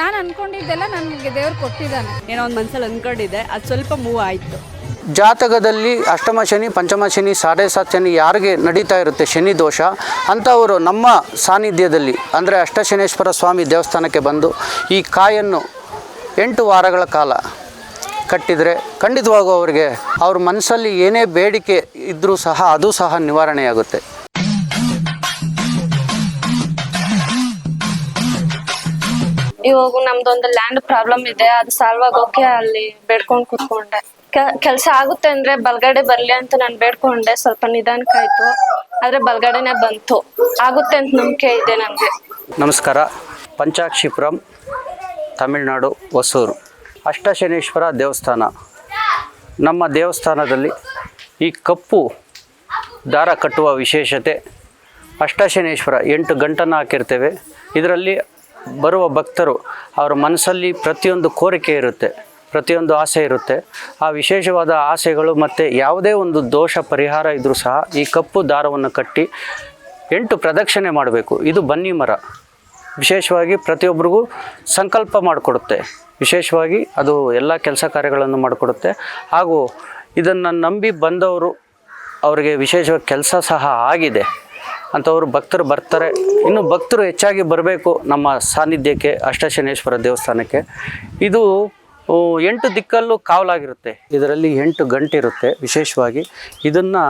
ನಾನು ಅನ್ಕೊಂಡಿದ್ದೆಲ್ಲ ನನಗೆ ದೇವ್ರು ಕೊಟ್ಟಿದ್ದಾನೆ. ಏನೋ ಒಂದು ಮನ್ಸಲ್ಲಿ ಅಂದ್ಕೊಂಡಿದ್ದೆ ಅದು ಸ್ವಲ್ಪ ಮೂವ್ ಆಯಿತು. ಜಾತಕದಲ್ಲಿ ಅಷ್ಟಮ ಶನಿ ಪಂಚಮ ಶನಿ ಸಾಡೆ ಸಾತ್ ಶನಿ ಯಾರಿಗೆ ನಡೀತಾ ಇರುತ್ತೆ ಶನಿ ದೋಷ ಅಂಥವರು ನಮ್ಮ ಸಾನ್ನಿಧ್ಯದಲ್ಲಿ ಅಂದರೆ ಅಷ್ಟಶನೇಶ್ವರ ಸ್ವಾಮಿ ದೇವಸ್ಥಾನಕ್ಕೆ ಬಂದು ಈ ಕಾಯನ್ನು ಎಂಟು ವಾರಗಳ ಕಾಲ ಕಟ್ಟಿದರೆ ಖಂಡಿತವಾಗೂ ಅವರಿಗೆ ಅವ್ರ ಮನಸ್ಸಲ್ಲಿ ಏನೇ ಬೇಡಿಕೆ ಇದ್ದರೂ ಸಹ ಅದು ಸಹ ನಿವಾರಣೆಯಾಗುತ್ತೆ. ಇವಾಗ ನಮ್ದೊಂದು ಲ್ಯಾಂಡ್ ಪ್ರಾಬ್ಲಮ್ ಇದೆ, ಅದು ಸಾಲ್ವ್ ಆಗೋಕೆ ಅಲ್ಲಿ ಬೇಡ್ಕೊಂಡ್ ಕೂತ್ಕೊಂಡೆ. ಕೆಲಸ ಆಗುತ್ತೆ ಅಂದ್ರೆ ಬಲ್ಗಡೆ ಬರ್ಲಿ ಅಂತ ನಾನು ಬೇಡ್ಕೊಂಡೆ, ಸ್ವಲ್ಪ ನಿಧಾನಕ್ಕಾಯ್ತು ಆದ್ರೆ ಬಲ್ಗಡೆನೆ ಬಂತು. ಆಗುತ್ತೆ ಅಂತ ನಂಬಿಕೆ ಇದೆ ನನಗೆ ನಮಸ್ಕಾರ. ಪಂಚಾಕ್ಷಿಪುರಂ, ತಮಿಳುನಾಡು, ಹೊಸೂರು. ಅಷ್ಟಶನೇಶ್ವರ ದೇವಸ್ಥಾನ. ನಮ್ಮ ದೇವಸ್ಥಾನದಲ್ಲಿ ಈ ಕಪ್ಪು ದಾರ ಕಟ್ಟುವ ವಿಶೇಷತೆ ಅಷ್ಟಶನೇಶ್ವರ ಎಂಟು ಗಂಟನ್ನು ಹಾಕಿರ್ತೇವೆ. ಇದರಲ್ಲಿ ಬರುವ ಭಕ್ತರು ಅವರ ಮನಸ್ಸಲ್ಲಿ ಪ್ರತಿಯೊಂದು ಕೋರಿಕೆ ಇರುತ್ತೆ, ಪ್ರತಿಯೊಂದು ಆಸೆ ಇರುತ್ತೆ. ಆ ವಿಶೇಷವಾದ ಆಸೆಗಳು ಮತ್ತು ಯಾವುದೇ ಒಂದು ದೋಷ ಪರಿಹಾರ ಇದ್ದರೂ ಸಹ ಈ ಕಪ್ಪು ದಾರವನ್ನು ಕಟ್ಟಿ ಎಂಟು ಪ್ರದಕ್ಷಿಣೆ ಮಾಡಬೇಕು. ಇದು ಬನ್ನಿ ಮರ. ವಿಶೇಷವಾಗಿ ಪ್ರತಿಯೊಬ್ಬರಿಗೂ ಸಂಕಲ್ಪ ಮಾಡಿಕೊಡುತ್ತೆ. ವಿಶೇಷವಾಗಿ ಅದು ಎಲ್ಲ ಕೆಲಸ ಕಾರ್ಯಗಳನ್ನು ಮಾಡಿಕೊಡುತ್ತೆ. ಹಾಗೂ ಇದನ್ನು ನಂಬಿ ಬಂದವರು ಅವರಿಗೆ ವಿಶೇಷವಾಗಿ ಕೆಲಸ ಸಹ ಆಗಿದೆ. ಅಂಥವರು ಭಕ್ತರು ಬರ್ತಾರೆ. ಇನ್ನು ಭಕ್ತರು ಹೆಚ್ಚಾಗಿ ಬರಬೇಕು ನಮ್ಮ ಸಾನ್ನಿಧ್ಯಕ್ಕೆ, ಅಷ್ಟಶನೇಶ್ವರ ದೇವಸ್ಥಾನಕ್ಕೆ. ಇದು ಎಂಟು ದಿಕ್ಕಲ್ಲೂ ಕಾವಲಾಗಿರುತ್ತೆ. ಇದರಲ್ಲಿ ಎಂಟು ಗಂಟೆ ಇರುತ್ತೆ ವಿಶೇಷವಾಗಿ. ಇದನ್ನು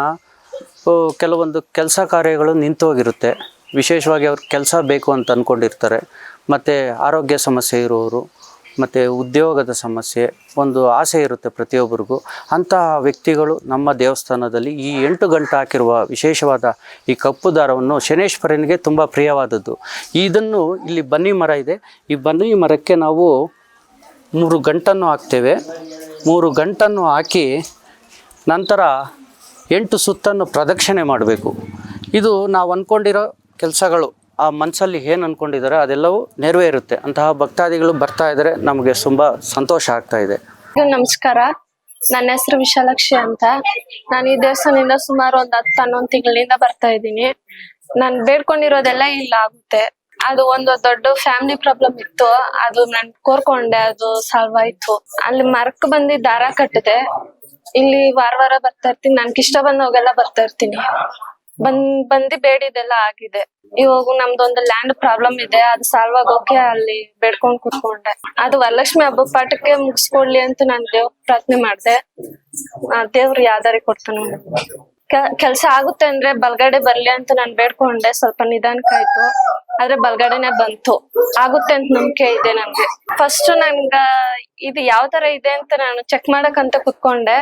ಕೆಲವೊಂದು ಕೆಲಸ ಕಾರ್ಯಗಳು ನಿಂತೋಗಿರುತ್ತೆ. ವಿಶೇಷವಾಗಿ ಅವ್ರ ಕೆಲಸ ಬೇಕು ಅಂತ ಅಂದ್ಕೊಂಡಿರ್ತಾರೆ ಮತ್ತು ಆರೋಗ್ಯ ಸಮಸ್ಯೆ ಇರೋರು ಮತ್ತು ಉದ್ಯೋಗದ ಸಮಸ್ಯೆ ಒಂದು ಆಸೆ ಇರುತ್ತೆ ಪ್ರತಿಯೊಬ್ಬರಿಗೂ. ಅಂತಹ ವ್ಯಕ್ತಿಗಳು ನಮ್ಮ ದೇವಸ್ಥಾನದಲ್ಲಿ ಈ ಎಂಟು ಗಂಟೆ ಹಾಕಿರುವ ವಿಶೇಷವಾದ ಈ ಕಪ್ಪು ದಾರವನ್ನು ಶನೇಶ್ವರನಿಗೆ ತುಂಬ ಪ್ರಿಯವಾದದ್ದು. ಇದನ್ನು ಇಲ್ಲಿ ಬನ್ನಿ ಮರ ಇದೆ. ಈ ಬನ್ನಿ ಮರಕ್ಕೆ ನಾವು ಮೂರು ಗಂಟನ್ನು ಹಾಕ್ತೇವೆ. ಮೂರು ಗಂಟನ್ನು ಹಾಕಿ ನಂತರ ಎಂಟು ಸುತ್ತನ್ನು ಪ್ರದಕ್ಷಿಣೆ ಮಾಡಬೇಕು. ಇದು ನಾವು ಅಂದ್ಕೊಂಡಿರೋ ಕೆಲಸಗಳು. ಆ ಮನಸ್ಸಲ್ಲಿ ಏನು ಅಂದ್ಕೊಂಡಿದ್ದಾರೆ ಅದೆಲ್ಲವೂ ನೆರವೇರುತ್ತೆ. ಅಂತಹ ಭಕ್ತಾದಿಗಳು ಬರ್ತಾ ಇದ್ರೆ ನಮಗೆ ತುಂಬಾ ಸಂತೋಷ ಆಗ್ತಾ ಇದೆ. ನಮಸ್ಕಾರ. ನನ್ನ ಹೆಸರು ವಿಶಾಲಾಕ್ಷಿ ಅಂತ. ನಾನು ಈ ದೇವಸ್ಥಾನದಿಂದ ಸುಮಾರು ಒಂದ್ ಹತ್ತು ಹನ್ನೊಂದು ತಿಂಗಳಿಂದ ಬರ್ತಾ ಇದ್ದೀನಿ. ನಾನು ಬೇಡ್ಕೊಂಡಿರೋದೆಲ್ಲ ಇಲ್ಲ ಆಗುತ್ತೆ. ಅದು ಒಂದು ದೊಡ್ಡ ಫ್ಯಾಮಿಲಿ ಪ್ರಾಬ್ಲಮ್ ಇತ್ತು. ಅದು ನಾನು ಕೋರ್ಕೊಂಡೆ, ಅದು ಸಾಲ್ವ್ ಆಯ್ತು. ಅಲ್ಲಿ ಮರಕ್ ಬಂದಿ ದಾರ ಕಟ್ಟಿದೆ. ಇಲ್ಲಿ ವಾರ ವಾರ ಬರ್ತಾ ಇರ್ತೀನಿ. ನನ್ಗೆ ಇಷ್ಟ ಬಂದವಾಗೆಲ್ಲ ಬರ್ತಾ ಇರ್ತೀನಿ. ಬಂದ್, ಬಂದಿ ಬೇಡಿದೆಲ್ಲ ಆಗಿದೆ. ಇವಾಗ ನಮ್ದೊಂದು ಲ್ಯಾಂಡ್ ಪ್ರಾಬ್ಲಮ್ ಇದೆ, ಅದು ಸಾಲ್ವ್ ಆಗೋಕೆ ಅಲ್ಲಿ ಬೇಡ್ಕೊಂಡ್ ಕುತ್ಕೊಂಡೆ. ಅದು ವರಲಕ್ಷ್ಮಿ ಹಬ್ಬ ಪಾಠಕ್ಕೆ ಮುಗಿಸ್ಕೊಡ್ಲಿ ಅಂತ ನಾನ್ ದೇವ್ರ ಪ್ರಾರ್ಥನೆ ಮಾಡ್ದೆ. ದೇವ್ರು ಯಾವ್ದಾರಿ ಕೊಡ್ತಾನೆ ಕೆಲ್ಸ ಆಗುತ್ತೆ ಅಂದ್ರೆ ಬಲ್ಗಡೆ ಬರ್ಲಿ ಅಂತ ನಾನ್ ಬೇಡ್ಕೊಂಡೆ, ಸ್ವಲ್ಪ ನಿಧಾನಕ್ಕಾಯ್ತು ಆದ್ರೆ ಬಲ್ಗಡೆನೆ ಬಂತು. ಆಗುತ್ತೆ ಅಂತ ನಂಬಿಕೆ ಇದೆ ನನ್ಗೆ. ಫಸ್ಟ್ ನಂಗ ಇದು ಯಾವ ತರ ಇದೆ ಅಂತ ನಾನು ಚೆಕ್ ಮಾಡಕ್ಕಂತ ಕುತ್ಕೊಂಡೆ.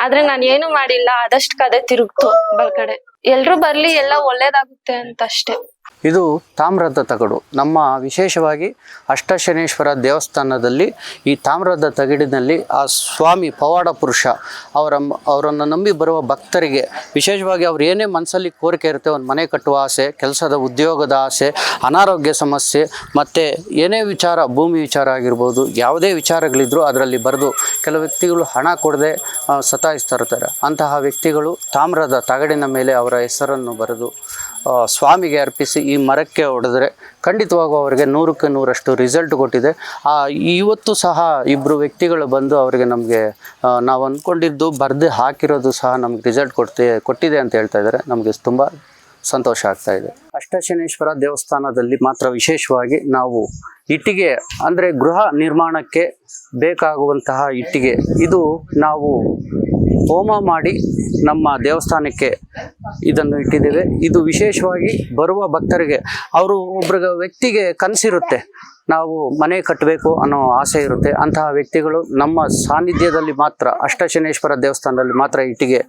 ಆದ್ರೆ ನಾನು ಏನು ಮಾಡಿಲ್ಲ. ಆದಷ್ಟು ಕದೆ ತಿರುಗ್ತು ಬಲ್ಗಡೆ. ಎಲ್ರು ಬರ್ಲಿ, ಎಲ್ಲ ಒಳ್ಳೇದಾಗುತ್ತೆ ಅಂತ ಅಷ್ಟೇ ಇದು ತಾಮ್ರದ ತಗಡು ನಮ್ಮ ವಿಶೇಷವಾಗಿ ಅಷ್ಟಶನೇಶ್ವರ ದೇವಸ್ಥಾನದಲ್ಲಿ ಈ ತಾಮ್ರದ ತಗಡಿನಲ್ಲಿ ಆ ಸ್ವಾಮಿ ಪವಾಡ ಪುರುಷ ಅವರ ಅವರನ್ನು ನಂಬಿ ಬರುವ ಭಕ್ತರಿಗೆ ವಿಶೇಷವಾಗಿ ಅವ್ರು ಏನೇ ಮನಸ್ಸಲ್ಲಿ ಕೋರಿಕೆ ಇರುತ್ತೆ, ಒಂದು ಮನೆ ಕಟ್ಟುವ ಆಸೆ, ಕೆಲಸದ ಉದ್ಯೋಗದ ಆಸೆ, ಅನಾರೋಗ್ಯ ಸಮಸ್ಯೆ, ಮತ್ತು ಏನೇ ವಿಚಾರ, ಭೂಮಿ ವಿಚಾರ ಆಗಿರ್ಬೋದು, ಯಾವುದೇ ವಿಚಾರಗಳಿದ್ರೂ ಅದರಲ್ಲಿ ಬರೆದು ಕೆಲವು ವ್ಯಕ್ತಿಗಳು ಹಣ ಕೊಡದೆ ಸತಾಯಿಸ್ತಾ ಇರ್ತಾರೆ. ಅಂತಹ ವ್ಯಕ್ತಿಗಳು ತಾಮ್ರದ ತಗಡಿನ ಮೇಲೆ ಅವರ ಹೆಸರನ್ನು ಬರೆದು ಸ್ವಾಮಿಗೆ ಅರ್ಪಿಸಿ ಈ ಮರಕ್ಕೆ ಹೊಡೆದ್ರೆ ಖಂಡಿತವಾಗೂ ಅವರಿಗೆ ನೂರಕ್ಕೆ ನೂರಷ್ಟು ರಿಸಲ್ಟ್ ಕೊಟ್ಟಿದೆ. ಆ, ಇವತ್ತು ಸಹ ಇಬ್ಬರು ವ್ಯಕ್ತಿಗಳು ಬಂದು ಅವರಿಗೆ ನಮಗೆ ನಾವು ಅಂದ್ಕೊಂಡಿದ್ದು ಬರೆದು ಹಾಕಿರೋದು ಸಹ ನಮ್ಗೆ ರಿಸಲ್ಟ್ ಕೊಡ್ತಿ ಕೊಟ್ಟಿದೆ ಅಂತ ಹೇಳ್ತಾ ಇದ್ದಾರೆ. ನಮಗೆ ತುಂಬ ಸಂತೋಷ ಆಗ್ತಾ ಇದೆ. ಅಷ್ಟಶನೇಶ್ವರ ದೇವಸ್ಥಾನದಲ್ಲಿ ಮಾತ್ರ ವಿಶೇಷವಾಗಿ ನಾವು ಇಟ್ಟಿಗೆ ಅಂದರೆ ಗೃಹ ನಿರ್ಮಾಣಕ್ಕೆ ಬೇಕಾಗುವಂತಹ ಇಟ್ಟಿಗೆ. ಇದು ನಾವು ಹೋಮ ಮಾಡಿ ನಮ್ಮ ದೇವಸ್ಥಾನಕ್ಕೆ ಇದನ್ನು ಇಟ್ಟಿದ್ದೇವೆ. ಇದು ವಿಶೇಷವಾಗಿ ಬರುವ ಭಕ್ತರಿಗೆ, ಅವರು ಒಬ್ಬರ ವ್ಯಕ್ತಿಗೆ ಕನಸಿರುತ್ತೆ. ನಾವು ಮನೆ ಕಟ್ಟಬೇಕು ಅನ್ನೋ ಆಸೆ ಇರುತ್ತೆ. ಅಂತಹ ವ್ಯಕ್ತಿಗಳು ನಮ್ಮ ಸಾನ್ನಿಧ್ಯದಲ್ಲಿ ಮಾತ್ರ, ಅಷ್ಟಶನೇಶ್ವರ ದೇವಸ್ಥಾನದಲ್ಲಿ ಮಾತ್ರ ಇಟ್ಟಿಗೆ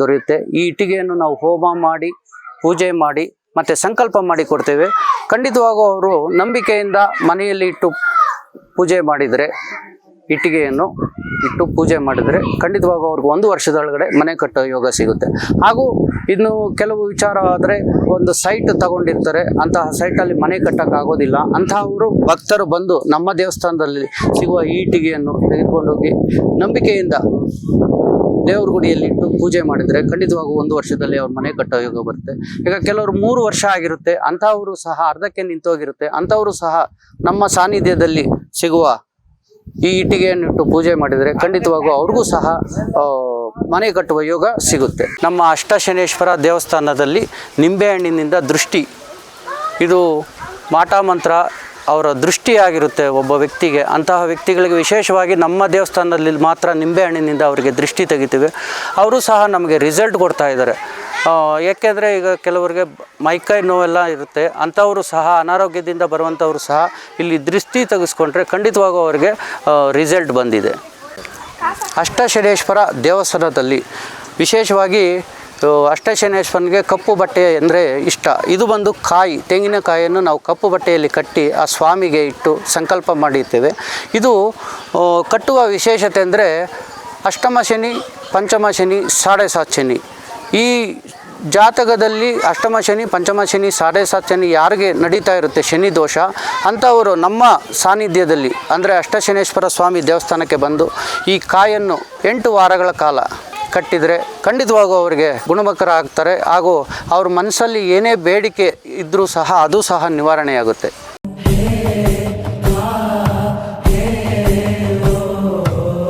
ದೊರೆಯುತ್ತೆ. ಈ ಇಟ್ಟಿಗೆಯನ್ನು ನಾವು ಹೋಮ ಮಾಡಿ, ಪೂಜೆ ಮಾಡಿ, ಮತ್ತು ಸಂಕಲ್ಪ ಮಾಡಿ ಕೊಡ್ತೇವೆ. ಖಂಡಿತವಾಗೂ ಅವರು ನಂಬಿಕೆಯಿಂದ ಮನೆಯಲ್ಲಿ ಇಟ್ಟು ಪೂಜೆ ಮಾಡಿದರೆ ಇಟ್ಟಿಗೆಯನ್ನು ಇಟ್ಟು ಪೂಜೆ ಮಾಡಿದರೆ ಖಂಡಿತವಾಗೂ ಅವ್ರಿಗೆ ಒಂದು ವರ್ಷದೊಳಗಡೆ ಮನೆ ಕಟ್ಟೋ ಯೋಗ ಸಿಗುತ್ತೆ. ಹಾಗೂ ಇನ್ನು ಕೆಲವು ವಿಚಾರ ಆದರೆ ಒಂದು ಸೈಟ್ ತಗೊಂಡಿರ್ತಾರೆ. ಅಂತಹ ಸೈಟಲ್ಲಿ ಮನೆ ಕಟ್ಟೋಕ್ಕಾಗೋದಿಲ್ಲ. ಅಂತಹವರು ಭಕ್ತರು ಬಂದು ನಮ್ಮ ದೇವಸ್ಥಾನದಲ್ಲಿ ಸಿಗುವ ಈ ಇಟ್ಟಿಗೆಯನ್ನು ತೆಗೆದುಕೊಂಡೋಗಿ ನಂಬಿಕೆಯಿಂದ ದೇವ್ರ ಗುಡಿಯಲ್ಲಿ ಇಟ್ಟು ಪೂಜೆ ಮಾಡಿದರೆ ಖಂಡಿತವಾಗೂ ಒಂದು ವರ್ಷದಲ್ಲಿ ಅವ್ರ ಮನೆ ಕಟ್ಟೋ ಯೋಗ ಬರುತ್ತೆ. ಈಗ ಕೆಲವರು ಮೂರು ವರ್ಷ ಆಗಿರುತ್ತೆ. ಅಂಥವರು ಸಹ ಅರ್ಧಕ್ಕೆ ನಿಂತೋಗಿರುತ್ತೆ. ಅಂಥವರು ಸಹ ನಮ್ಮ ಸಾನ್ನಿಧ್ಯದಲ್ಲಿ ಸಿಗುವ ಈ ಇಟ್ಟಿಗೆಯನ್ನಿಟ್ಟು ಪೂಜೆ ಮಾಡಿದರೆ ಖಂಡಿತವಾಗೂ ಅವ್ರಿಗೂ ಸಹ ಮನೆ ಕಟ್ಟುವ ಯೋಗ ಸಿಗುತ್ತೆ. ನಮ್ಮ ಅಷ್ಟಶನೇಶ್ವರ ದೇವಸ್ಥಾನದಲ್ಲಿ ನಿಂಬೆಹಣ್ಣಿನಿಂದ ದೃಷ್ಟಿ. ಇದು ಮಾಟ ಮಂತ್ರ ಅವರ ದೃಷ್ಟಿಯಾಗಿರುತ್ತೆ ಒಬ್ಬ ವ್ಯಕ್ತಿಗೆ. ಅಂತಹ ವ್ಯಕ್ತಿಗಳಿಗೆ ವಿಶೇಷವಾಗಿ ನಮ್ಮ ದೇವಸ್ಥಾನದಲ್ಲಿ ಮಾತ್ರ ನಿಂಬೆಹಣ್ಣಿನಿಂದ ಅವರಿಗೆ ದೃಷ್ಟಿ ತೆಗಿತೀವಿ. ಅವರು ಸಹ ನಮಗೆ ರಿಸಲ್ಟ್ ಕೊಡ್ತಾ ಇದ್ದಾರೆ. ಏಕೆಂದರೆ ಈಗ ಕೆಲವರಿಗೆ ಮೈಕೈ ನೋವೆಲ್ಲ ಇರುತ್ತೆ, ಅಂಥವರು ಸಹ, ಅನಾರೋಗ್ಯದಿಂದ ಬರುವಂಥವರು ಸಹ ಇಲ್ಲಿ ದೃಷ್ಟಿ ತೆಗೆಸ್ಕೊಂಡ್ರೆ ಖಂಡಿತವಾಗೂ ಅವರಿಗೆ ರಿಸಲ್ಟ್ ಬಂದಿದೆ. ಅಷ್ಟಶನೇಶ್ವರ ದೇವಸ್ಥಾನದಲ್ಲಿ ವಿಶೇಷವಾಗಿ ಅಷ್ಟಶನೇಶ್ವರನಿಗೆ ಕಪ್ಪು ಬಟ್ಟೆ ಅಂದರೆ ಇಷ್ಟ. ಇದು ಬಂದು ಕಾಯಿ ತೆಂಗಿನಕಾಯಿಯನ್ನು ನಾವು ಕಪ್ಪು ಬಟ್ಟೆಯಲ್ಲಿ ಕಟ್ಟಿ ಆ ಸ್ವಾಮಿಗೆ ಇಟ್ಟು ಸಂಕಲ್ಪ ಮಾಡಿರ್ತೇವೆ. ಇದು ಕಟ್ಟುವ ವಿಶೇಷತೆ ಅಂದರೆ ಅಷ್ಟಮ ಶನಿ, ಪಂಚಮ ಶನಿ, ಸಾಡೆ ಸಾತ್ ಶನಿ. ಈ ಜಾತಕದಲ್ಲಿ ಅಷ್ಟಮ ಶನಿ, ಪಂಚಮ ಶನಿ ಸಾಡೆ ಸಾತ್ ಶನಿ ಯಾರಿಗೆ ನಡೀತಾ ಇರುತ್ತೆ ಶನಿ ದೋಷ, ಅಂಥವರು ನಮ್ಮ ಸಾನ್ನಿಧ್ಯದಲ್ಲಿ, ಅಂದರೆ ಅಷ್ಟಶನೇಶ್ವರ ಸ್ವಾಮಿ ದೇವಸ್ಥಾನಕ್ಕೆ ಬಂದು ಈ ಕಾಯನ್ನು ಎಂಟು ವಾರಗಳ ಕಾಲ ಕಟ್ಟಿದರೆ ಖಂಡಿತವಾಗೂ ಅವರಿಗೆ ಗುಣಮುಖರಾಗ್ತಾರೆ, ಹಾಗೂ ಅವ್ರ ಮನಸ್ಸಲ್ಲಿ ಏನೇ ಬೇಡಿಕೆ ಇದ್ದರೂ ಸಹ ಅದು ಸಹ ನಿವಾರಣೆಯಾಗುತ್ತೆ.